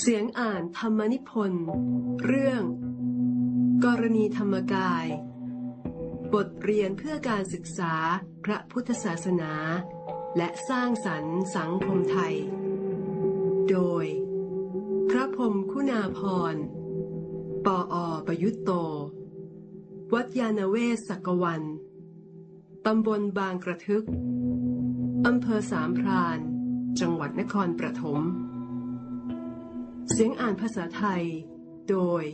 เสียงอ่านธรรมนิพนธ์ เรื่อง กรณีธรรมกาย บทเรียนเพื่อการศึกษาพระพุทธศาสนา และสร้างสรรค์สังคมไทย โดย พระพรมคุณาพร ปออประยุตโต วัดยาณเวศสักวัน ตำบลบางกระทึก อำเภอสามพราน จังหวัดนครปฐม เสียงอ่านภาษาไทย โดย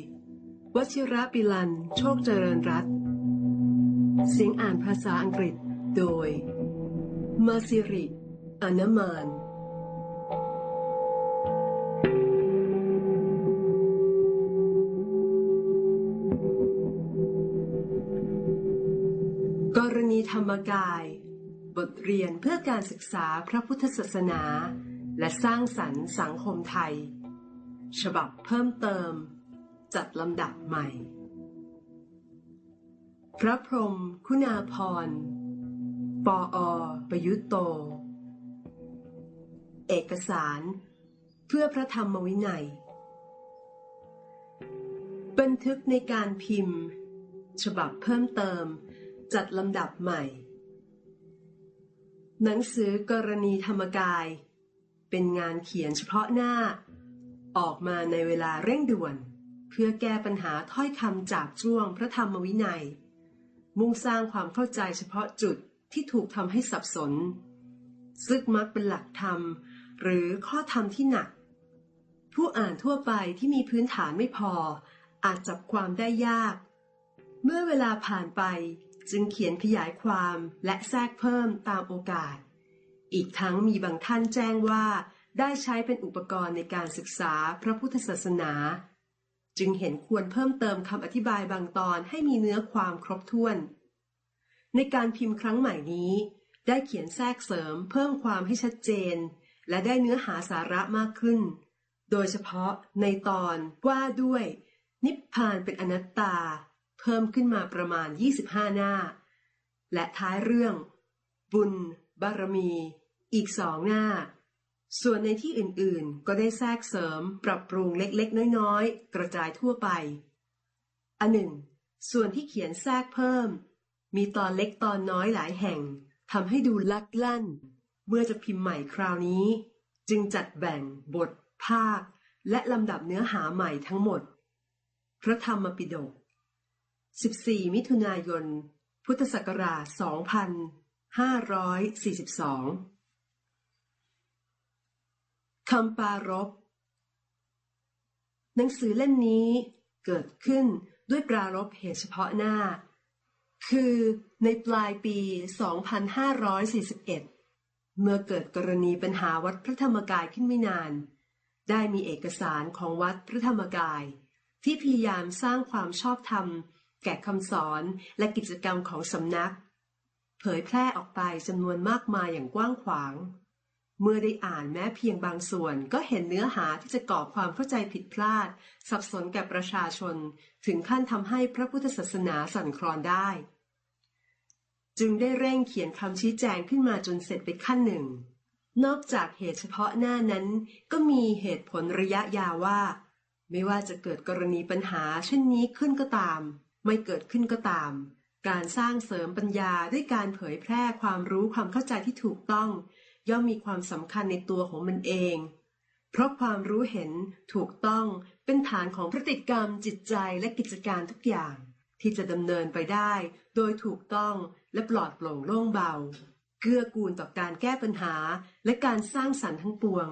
วชิระปิลัน โชคเจริญรัตน์เสียงอ่านภาษาอังกฤษ โดย มาซิริอานามาน กรณีธรรมกาย บทเรียนเพื่อการศึกษาพระพุทธศาสนา และสร้างสรรค์สังคมไทย ฉบับเพิ่มเติม จัดลำดับใหม่ พระพรหมคุณาพร ปออประยุตโต เอกสารเพื่อพระธรรมวินัย บันทึกในการพิมพ์ ฉบับเพิ่มเติม จัดลำดับใหม่ หนังสือกรณีธรรมกาย เป็นงานเขียนเฉพาะหน้า ออกมาในเวลาเร่งด่วน เพื่อแก้ปัญหาถ้อยคำจากจ้วงพระธรรมวินัย มุ่งสร้างความเข้าใจเฉพาะจุดที่ถูกทำให้สับสน ซึ่งมักเป็นหลักธรรม หรือข้อธรรมที่หนัก ผู้อ่านทั่วไปที่มีพื้นฐานไม่พอ อาจจับความได้ยาก เมื่อเวลาผ่านไปจึงเขียนขยายความและแทรกเพิ่มตามโอกาส อีกทั้งมีบางท่านแจ้งว่า ได้ใช้เป็นอุปกรณ์ในการศึกษาพระพุทธศาสนา จึงเห็นควรเพิ่มเติมคำอธิบายบางตอนให้มีเนื้อความครบถ้วน ในการพิมพ์ครั้งใหม่นี้ ได้เขียนแทรกเสริมเพิ่มความให้ชัดเจน และได้เนื้อหาสาระมากขึ้น โดยเฉพาะในตอนว่าด้วย นิพพานเป็นอนัตตา เพิ่มขึ้นมาประมาณ 25 หน้า และท้ายเรื่อง บุญ บารมี อีกสองหน้า ส่วนในที่อื่นๆ ก็ได้แทรกเสริมปรับปรุงเล็กๆ น้อยๆ กระจายทั่วไป อันหนึ่ง ส่วนที่เขียนแทรกเพิ่ม มีตอนเล็กตอนน้อยหลายแห่งทำให้ดูลักลั่น เมื่อจะพิมพ์ใหม่คราวนี้ จึงจัดแบ่งบท ภาค และลำดับเนื้อหาใหม่ทั้งหมด พระธรรมปิฎก14 มิถุนายน พุทธศักราช 2542 คำปารบหนังสือเล่มนี้เกิดขึ้นด้วยปรารบเหตุเฉพาะหน้า คือในปลายปี 2541 เมื่อเกิดกรณีปัญหาวัดพระธรรมกายขึ้นไม่นาน ได้มีเอกสารของวัดพระธรรมกาย ที่พยายามสร้างความชอบธรรม แก่คำสอนและกิจกรรมของสำนัก เผยแพร่ออกไปจำนวนมากมายอย่างกว้างขวาง เมื่อได้อ่านแม้เพียงบางส่วนก็เห็นเนื้อหาที่จะก่อความเข้าใจผิดพลาด สับสนแก่ประชาชน ถึงขั้นทำให้พระพุทธศาสนาสั่นคลอนได้ จึงได้เร่งเขียนคำชี้แจงขึ้นมาจนเสร็จไปขั้นหนึ่ง นอกจากเหตุเฉพาะหน้านั้น ก็มีเหตุผลระยะยาวว่า ไม่ว่าจะเกิดกรณีปัญหาเช่นนี้ขึ้นก็ตาม ไม่เกิดขึ้นก็ตาม การสร้างเสริมปัญญาด้วยการเผยแพร่ความรู้ความเข้าใจที่ถูกต้อง ย่อมมีความสำคัญในตัวของมันเอง เพราะความรู้เห็นถูกต้องเป็นฐานของพฤติกรรมจิตใจและกิจการทุกอย่าง ที่จะดำเนินไปได้ โดยถูกต้องและปลอดโปร่งโล่งเบา เกื้อกูลต่อการแก้ปัญหาและการสร้างสรรค์ทั้งปวง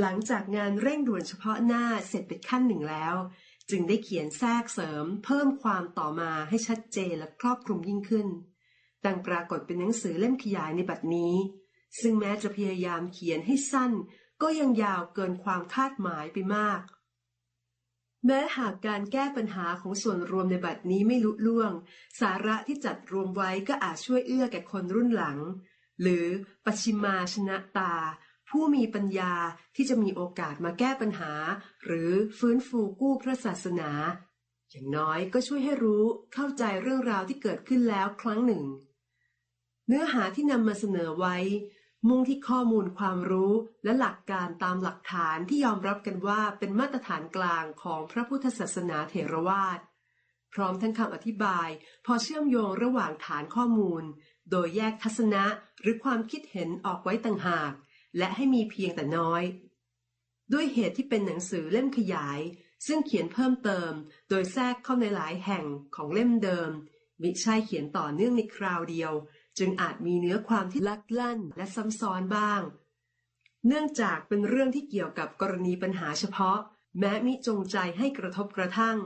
หลังจากงานเร่งด่วนเฉพาะหน้าเสร็จไปขั้นหนึ่งแล้ว จึงได้เขียนแทรกเสริม เพิ่มความต่อมาให้ชัดเจนและครอบคลุมยิ่งขึ้น ดังปรากฏเป็นหนังสือเล่มขยายในบัดนี้ ซึ่งแม้จะพยายามเขียนให้สั้น ก็ยังยาวเกินความคาดหมายไปมาก แม้หากการแก้ปัญหาของส่วนรวมในบัดนี้ไม่ลุล่วง สาระที่จัดรวมไว้ก็อาจช่วยเอื้อแก่คนรุ่นหลัง หรือปชิมาชนะตา ผู้มีปัญญาที่จะมีโอกาสมาแก้ปัญหา หรือฟื้นฟูกู้พระศาสนา อย่างน้อยก็ช่วยให้รู้เข้าใจเรื่องราวที่เกิดขึ้นแล้วครั้งหนึ่งเนื้อหาที่นำมาเสนอไว้ มุ่งที่ข้อมูลความรู้และหลักการตามหลักฐานที่ยอมรับกันว่าเป็นมาตรฐานกลางของพระพุทธศาสนาเถรวาท พร้อมทั้งคำอธิบาย พอเชื่อมโยงระหว่างฐานข้อมูล โดยแยกทัศนะหรือความคิดเห็นออกไว้ต่างหาก และให้มีเพียงแต่น้อย ด้วยเหตุที่เป็นหนังสือเล่มขยาย ซึ่งเขียนเพิ่มเติม โดยแทรกเข้าในหลายแห่งของเล่มเดิมมิใช่เขียนต่อเนื่องในคราวเดียว จึงอาจมีเนื้อความที่ลักลั่นและซ้ำซ้อนบ้าง เนื่องจากเป็นเรื่องที่เกี่ยวกับกรณีปัญหาเฉพาะ แม้มิจงใจให้กระทบกระทั่ง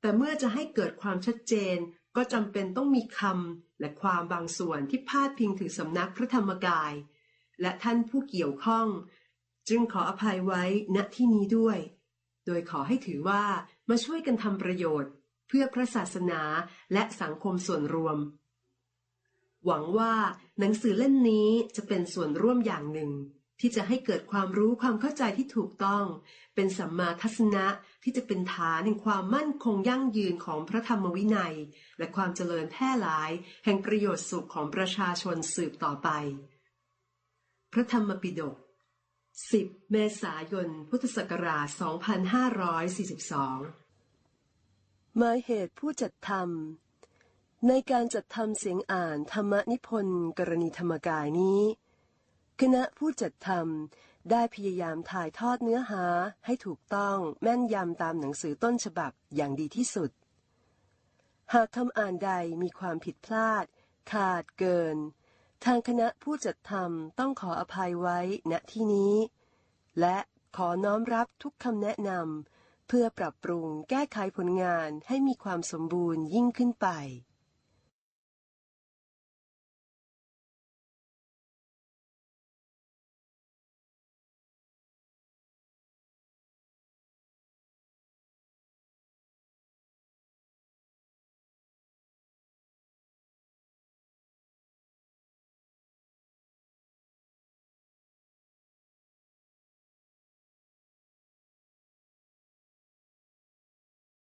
แต่เมื่อจะให้เกิดความชัดเจน ก็จำเป็นต้องมีคำและความบางส่วนที่พาดพิงถึงสำนักพระธรรมกาย และท่านผู้เกี่ยวข้อง จึงขออภัยไว้ณที่นี้ด้วย โดยขอให้ถือว่ามาช่วยกันทำประโยชน์ เพื่อพระศาสนาและสังคมส่วนรวม หวังว่าหนังสือเล่มนี้จะเป็นส่วนร่วมอย่างหนึ่ง ที่จะให้เกิดความรู้ความเข้าใจที่ถูกต้อง เป็นสัมมาทัศนะที่จะเป็นฐานแห่งความมั่นคงยั่งยืนของพระธรรมวินัย และความเจริญแพร่หลาย แห่งประโยชน์สุขของประชาชนสืบต่อไป พระธรรมปิฎก10 เมษายน พุทธศักราช 2542 มาเหตุผู้จัดทำ ในการจัดทำเสียงอ่านธรรมนิพนธ์กรณีธรรมกายนี้ คณะผู้จัดทำได้พยายามถ่ายทอดเนื้อหาให้ถูกต้องแม่นยำตามหนังสือต้นฉบับอย่างดีที่สุด หากคำอ่านใดมีความผิดพลาด ขาดเกิน ทางคณะผู้จัดทำต้องขออภัยไว้ณที่นี้ และขอน้อมรับทุกคำแนะนำเพื่อปรับปรุงแก้ไขผลงานให้มีความสมบูรณ์ยิ่งขึ้นไป